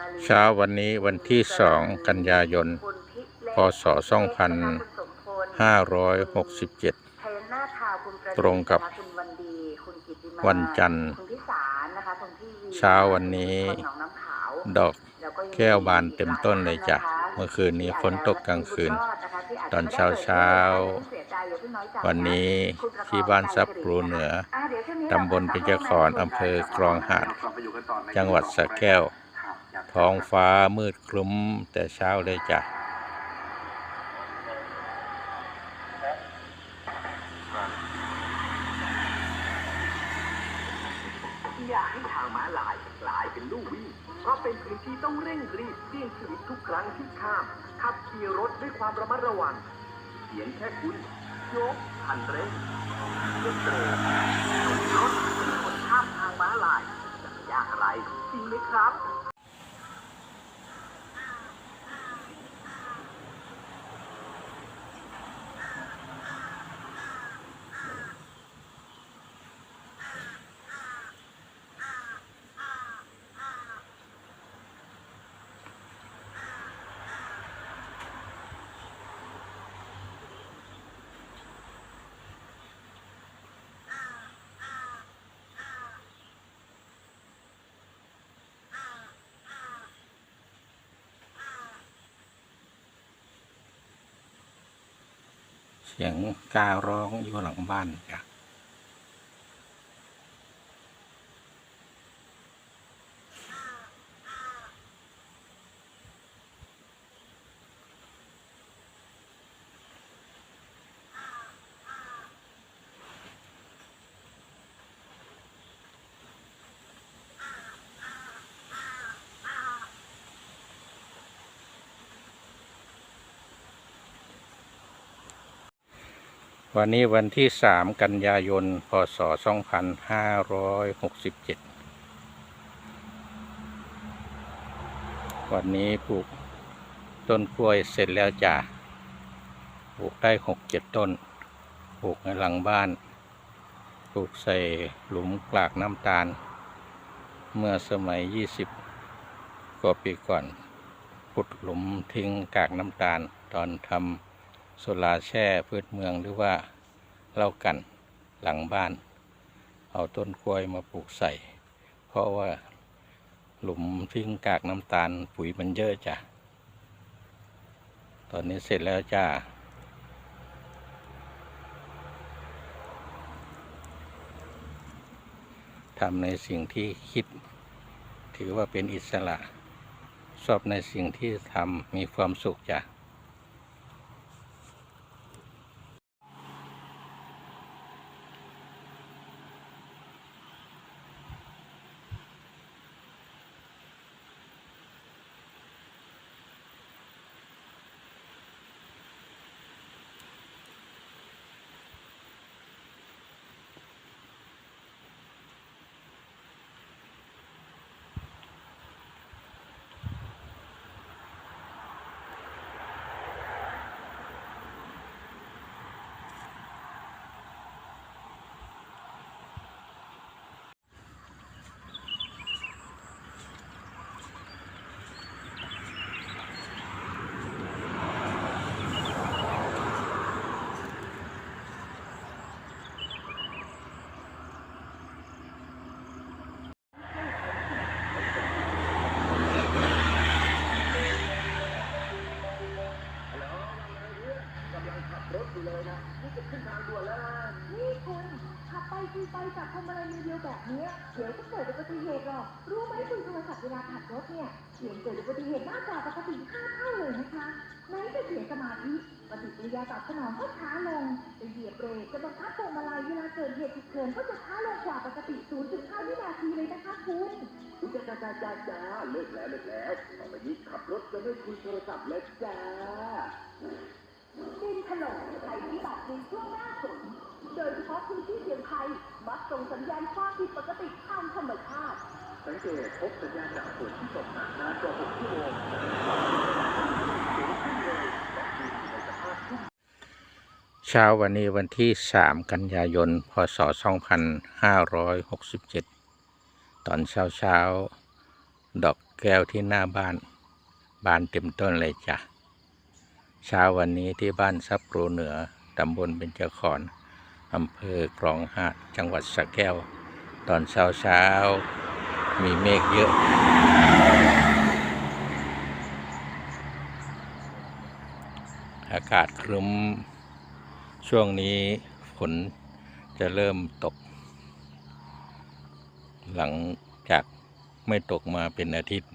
นาฬิกาเช้าวันนี้วันที่สองกันยายนคุณพิเล็กพศสองพันคุณสมพลห้าร้อยหกสิบเจ็ดไทยหน้าทาวคุณประดิษฐ์ตรงกับนะคะคุณวันดีคุณกิติมาวันจันทร์คุณพิสารนะคะคุณพี่วีเช้าวันนี้คนหนองน้ำขาวดอกแล้วก็ยังมีแก้วบานเต็มต้นเลยจ้ะอีกหลายท่านนะคะเมื่อคืนนี้ฝนตกกลางคืน ตอนเช้าเช้าๆวันนี้ที่บ้านซับปรูเหนือ ตำบลปิจขอนอำเภอกรองหาด จังหวัดสระแก้ว ท้องฟ้ามืดครึ้มแต่เช้าเลยจ้ะอย่าให้ทางม้าลายกลายเป็นลู่วิ่ง เพราะเป็นพื้นที่ต้องเร่งรีบเสี่ยงชีวิตทุกครั้งที่ข้าม ขับขี่รถด้วยความระมัดระวังเพียงแค่คุณยกคันเร่งเลือกเบรกหยุดรถคนข้ามทางม้าลายจะยากอะไรจริงไหมครับ เสียงการ้องอยู่หลังบ้านจ้ะ วันนี้วันที่สามกันยายน พศสองพันห้าร้อยหกสิบเจ็ดวันนี้ปลูกต้นกล้วยเสร็จแล้วจ้ะ ปลูกได้หกเจ็ดต้น ปลูกในหลังบ้าน ปลูกใส่หลุมกลากน้ำตาล เมื่อสมัยยี่สิบกว่าปีก่อน ขุดหลุมทิ้งกากน้ำตาลตอนทำ โซลาแช่พืชเมืองหรือว่าเล่ากันหลังบ้าน เอาต้นกล้วยมาปลูกใส่ เพราะว่าหลุมทิ้งกากน้ำตาลปุ๋ยมันเยอะจ้ะ ตอนนี้เสร็จแล้วจ้าทำในสิ่งที่คิด ถือว่าเป็นอิสระ ชอบในสิ่งที่ทำมีความสุขจ้ะ นี่คุณขับไปคุยไปจับพวงมาลัยมือเดียวแบบเนี้ยเดี๋ยวก็เกิดอุบัติเหตุหรอก รู้ไหมคุยโทรศัพท์เวลาขับรถเนี่ยเสี่ยงเกิดอุบัติเหตุมากกว่าปกติห้าเท่าเลยนะคะไหนจะเสียสมาธิปฏิกิริยาตอบสนองก็ช้าลงจะเหยียบเบรกจะบังคับพวงมาลัยเวลาเกิดเหตุฉุกเฉินก็จะช้าลงกว่าปกติ 0.5 วินาทีเลยนะคะคุณอุ๊ยจ้าจ้าจ้าจ้าเลิกแล้วเลิกแล้วต่อไปนี้ขับรถจะไม่คุยโทรศัพท์แล้วจ้าดินถล่มภัยพิบัติในช่วงหน้าฝนโดยเฉพาะพื้นที่เสี่ยงภัยมักส่งสัญญาณความผิดปกติทางธรรมชาติ สังเกตพบสัญญาณจากฝนที่ตกหนักนานกว่า6ชั่วโมงสูงขึ้นเลยและอยู่ในสภาพชุ่มเช้าวันนี้วันที่ 3 กันยายน พศ 2567 ตอนเช้าเช้าดอกแก้วที่หน้าบ้านบานเต็มต้นเลยจ้ะ เช้าวันนี้ที่บ้านซับโปรเหนือ ตำบลเบญจขอนอำเภอกรองหาดจังหวัดสระแก้ว ตอนเช้าเช้าๆมีเมฆเยอะ อากาศครึ้ม ช่วงนี้ฝนจะเริ่มตก หลังจากไม่ตกมาเป็นอาทิตย์